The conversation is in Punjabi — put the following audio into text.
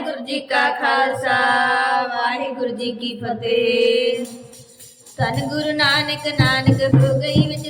ਵਾਹਿਗੁਰੂ ਜੀ ਕਾ ਖਾਲਸਾ ਵਾਹਿਗੁਰੂ ਜੀ ਕੀ ਫਤਿਹ। ਤਨ ਗੁਰੂ ਨਾਨਕ ਨਾਨਕ ਪ੍ਰਗਈ ਵਿੱਚ